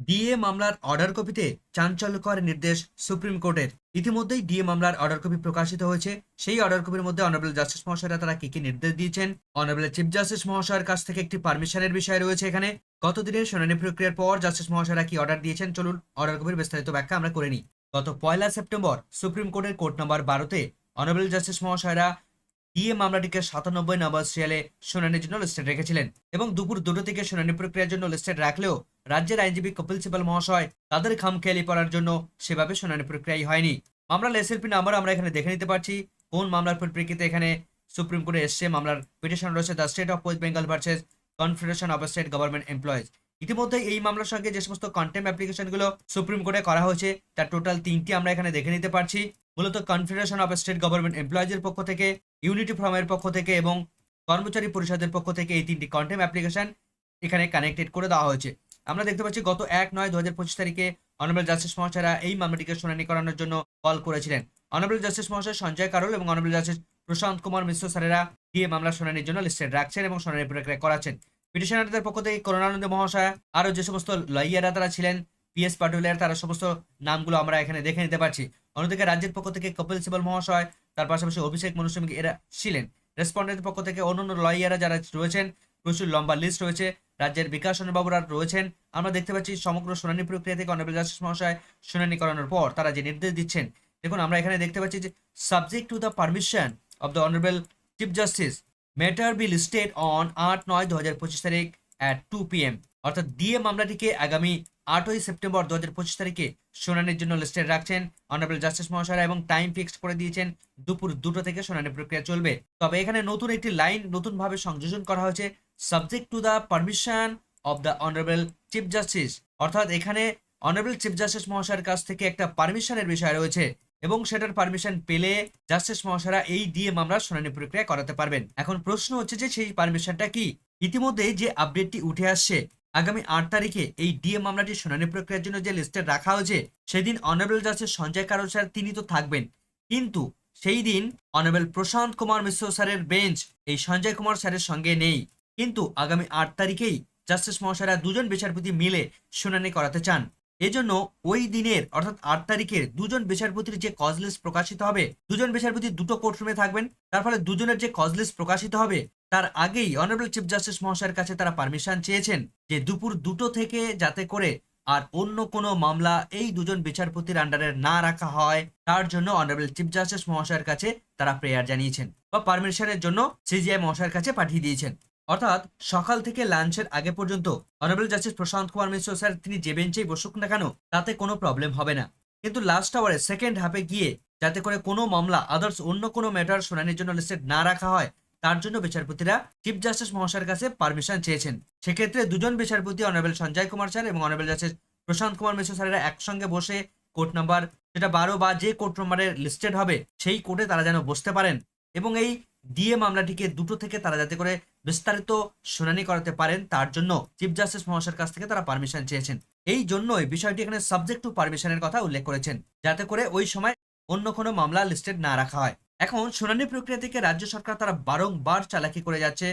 DA মামলার order কপিতে চাঞ্চল্যকর নির্দেশ সুপ্রিম কোর্টের ইতিমধ্যেই ডিএ মামলার অর্ডার কপি প্রকাশিত হয়েছে। সেই অর্ডার কপির মধ্যে অনারেবল জাস্টিস মহাশয়রা তারা কি কি নির্দেশ দিয়েছেন? অনারেবল চিফ জাস্টিস মহাশয়ের কাছ থেকে একটি পারমিশনের বিষয় রয়েছে এখানে। গত দিনের শুনানি প্রক্রিয়ার পর জাস্টিস মহাশয়রা কি অর্ডার দিয়েছেন? চলুন অর্ডার কপির বিস্তারিত ব্যাখ্যা আমরা করে নিই। গত পয়লা সেপ্টেম্বর সুপ্রিম কোর্টের কোর্ট নম্বর বারোতে অনারেবল জাস্টিস মহাশয়রা ডিএ মামলাটিকে সাতানব্বই নম্বর সিরিয়ালে শুনানির জন্য লিস্টেড রেখেছিলেন এবং দুপুর দুটো থেকে শুনানি প্রক্রিয়ার জন্য লিস্টেড রাখলেও রাজ্যের আইনজীবী কপিল সিবাল মহাশয় তাদের খামখেয়ালি পড়ার জন্য সেভাবে শুনানি প্রক্রিয়াই হয়নি। মামলার এসএলপি নাম্বার আমরা এখানে দেখে নিতে পারছি। কোন মামলার পরিপ্রেক্ষিতে এখানে সুপ্রিম কোর্টে এসছে মামলার পিটিশন রয়েছে the state of West Bengal versus confederation of state government employees ইতিমধ্যে এই মামলার সঙ্গে যে সমস্ত কন্টেম অ্যাপ্লিকেশনগুলো সুপ্রিম কোর্টে করা হয়েছে, তার টোটাল তিনটি আমরা এখানে দেখে নিতে পারছি। মূলত কনফেডারেশন অফ স্টেট গভর্নমেন্ট এমপ্লয়িজের পক্ষ থেকে ইউনিটি ফ্রমের পক্ষ থেকে এবং কর্মচারী পরিষদের পক্ষ থেকে এই তিনটি কন্টেম অ্যাপ্লিকেশন এখানে কানেক্টেড করে দেওয়া হয়েছে। আমরা দেখতে পাচ্ছি গত এক নয় দু হাজার পঁচিশ তারিখে অনারেবল জাস্টিস মহাশয়রা এই মামলাটিকে শুনানি করানোর জন্য কল করেছিলেন। অনারেবল জাস্টিস মহাশয় সঞ্জয় কারোল এবং অনারেবল জাস্টিস প্রশান্ত কুমার মিশ্র স্যারেরা দিয়ে মামলা শুনানির জন্য লিস্টেড রাখছেন এবং শুনানি প্রক্রিয়া করাচ্ছেন। পিটিশনারদের পক্ষ থেকে করুণানন্দ মহাশয়, আরও যে সমস্ত লয়াররা তারা ছিলেন পিএস পাটুলিয়ার তারা সমস্ত নামগুলো আমরা এখানে দেখে নিতে পারছি। অন্যদিকে রাজ্যের পক্ষ থেকে কপিল সিবাল মহাশয়, তার পাশাপাশি অভিষেক মনুস্বামী এরা ছিলেন। রেসপন্ডেন্টের পক্ষ থেকে অন্যান্য লয়াররা যারা রয়েছেন, প্রচুর লম্বা লিস্ট রয়েছে। রাজ্যের বিকাশ বাবুরা রয়েছেন। আমরা দেখতে পাচ্ছি সমগ্র শুনানি প্রক্রিয়া থেকে অনারেবল জাস্টিস মহাশয় শুনানি করানোর পর তারা যে নির্দেশ দিচ্ছেন, দেখুন আমরা এখানে দেখতে পাচ্ছি যে subject to the permission of the honourable chief justice matter be listed on আট নয় দু হাজার পঁচিশ তারিখ অ্যাট টু পি এম অর্থাৎ ডিএ মামলাটিকে আগামী আটই সেপ্টেম্বর দু হাজার পঁচিশ তারিখে শুনানির জন্য লিস্টেড রাখছেন অনারেবল জাস্টিস মহাশয়রা এবং টাইম ফিক্সড করে দিয়েছেন দুপুর দুটো থেকে শুনানি প্রক্রিয়া চলবে। তবে এখানে নতুন একটি লাইন নতুনভাবে সংযোজন করা হয়েছে subject to the permission of the honourable chief justice অর্থাৎ এখানে অনারেবল চিফ জাস্টিস মহাশয়ের কাছ থেকে একটা পারমিশনের বিষয় রয়েছে এবং সেটার পারমিশন পেলে জাস্টিস মহাশয়রা এই দিয়ে মামলার শুনানি প্রক্রিয়া করাতে পারবেন। এখন প্রশ্ন হচ্ছে যে সেই পারমিশনটা কি? ইতিমধ্যে যে আপডেটটি উঠে আসছে আগামী আট তারিখে এই ডিএ মামলাটি শুনানি প্রক্রিয়ার জন্য যে লিস্টে রাখা হয়েছে, সেদিন অনারেবল জাস্টিস সঞ্জয় কারও স্যার তিনি তো থাকবেন। কিন্তু সেই দিন অনারেবল প্রশান্ত কুমার মিশ্র স্যারের বেঞ্চ এই সঞ্জয় কুমার স্যারের সঙ্গে নেই। কিন্তু আগামী আট তারিখেই জাস্টিস মহাশয়রা দুজন বিচারপতি মিলে শুনানি করাতে চান। এজন্য ওই দিনের, অর্থাৎ আট তারিখের দুজন বিচারপতির যে কজ লিস্ট প্রকাশিত হবে, দুজন বিচারপতি দুটো কোর্টরুমে থাকবেন, তার ফলে দুজনের যে কজ লিস্ট প্রকাশিত হবে তার আগেই অনারেবল চিফ জাস্টিস মহাশয়ের কাছে তারা পারমিশন চেয়েছেন যে দুপুর দুটো থেকে যাতে করে আর অন্য কোনো মামলা এই দুজন বিচারপতির আন্ডারে না রাখা হয়, তার জন্য অনারেবল চিফ জাস্টিস মহাশয়ের কাছে তারা প্রেয়ার জানিয়েছেন বা পারমিশনের জন্য সিজিআই মহাশয়ের কাছে পাঠিয়ে দিয়েছেন। অর্থাৎ সকাল থেকে লাঞ্চের আগে পর্যন্ত honourable justice Prashant Kumar Mishra sir, তিনি যে বেঞ্চেই বসুক না কেন, তাতে কোনো প্রবলেম হবে না। কিন্তু লাস্ট আওয়ারে সেকেন্ড হাফে গিয়ে যাতে করে কোনো মামলা আদার্স অন্য কোনো ম্যাটার শুনানির জন্য লিস্টেড না রাখা হয় তার জন্য বিচারপতিরা চিফ জাস্টিস মহাশয়ের কাছে পারমিশন চেয়েছেন। সেক্ষেত্রে দুজন বিচারপতি, অনারেবল সঞ্জয় কুমার স্যার এবং অনারেবল জাস্টিস প্রশান্ত কুমার মিশ্র স্যারেরা একসঙ্গে বসে কোর্ট নাম্বার যেটা বারো বা যে কোর্ট নম্বরে লিস্টেড হবে, সেই কোর্টে তারা যেন বসতে পারেন এবং এই ডিএ মামলাটিকে দুটো থেকে তারা যাতে করে বিস্তারিত শুনানি করাতে পারেন, তার জন্য চিফ জাস্টিস মহাশয়ের কাছ থেকে তারা পারমিশন চেয়েছেন। এই জন্যই বিষয়টি এখানে সাবজেক্ট টু পারমিশনের কথা উল্লেখ করেছেন, যাতে করে ওই সময় অন্য কোনো মামলা লিস্টেড না রাখা হয়। এখন শুনানি প্রক্রিয়া থেকে রাজ্য সরকার তারা বারংবার চালাকি করে যাচ্ছে।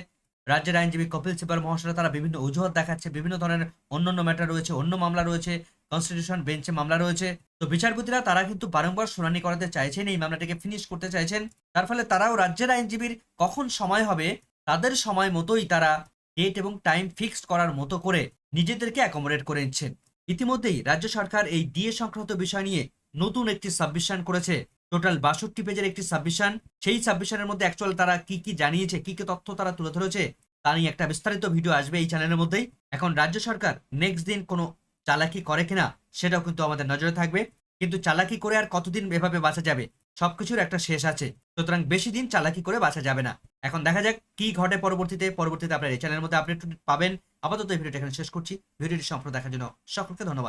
রাজ্যের আইনজীবী কপিল সিবাল মহাশয় তারা বিভিন্ন অজুহাত দেখাচ্ছে, বিভিন্ন ধরনের অন্যান্য ম্যাটার রয়েছে, অন্য মামলা রয়েছে কনস্টিটিউশন বেঞ্চে মামলা রয়েছে। তো বিচারপতিরা তারা কিন্তু বারংবার শুনানি করাতে চাইছেন, এই মামলাটিকে ফিনিশ করতে চাইছেন। তার ফলে তারাও রাজ্যের আইনজীবীর কখন সময় হবে, তাদের সময় মতোই তারা ডেট এবং টাইম ফিক্সড করার মতো করে নিজেদেরকে অ্যাকোমোডেট করে নিচ্ছেন। ইতিমধ্যেই রাজ্য সরকার এই ডিএ সংক্রান্ত বিষয় নিয়ে নতুন একটি সাবমিশন করেছে। টোটাল বাষট্টি পেজের একটি সাবমিশন সেই সাবমিশনের মধ্যে অ্যাকচুয়াল তারা কি কি জানিয়েছে, কি কি তথ্য তারা তুলে ধরেছে, তা নিয়ে একটা বিস্তারিত ভিডিও আসবে এই চ্যানেলের মধ্যেই। এখন রাজ্য সরকার নেক্সট দিন কোনো চালাকি করে কিনা, সেটাও কিন্তু আমাদের নজরে থাকবে। কিন্তু চালাকি করে আর কতদিন এভাবে বাঁচা যাবে, সবকিছুর একটা শেষ আছে। সুতরাং বেশি দিন চালাকি করে বাঁচা যাবে না। এখন দেখা যাক কি ঘটে পরবর্তীতে পরবর্তীতে আপনার এই চ্যানেলের মধ্যে আপডেট পাবেন। আপাতত এই ভিডিওটা এখানে শেষ করছি। ভিডিওটি সম্পূর্ণ দেখার জন্য সকলকে ধন্যবাদ।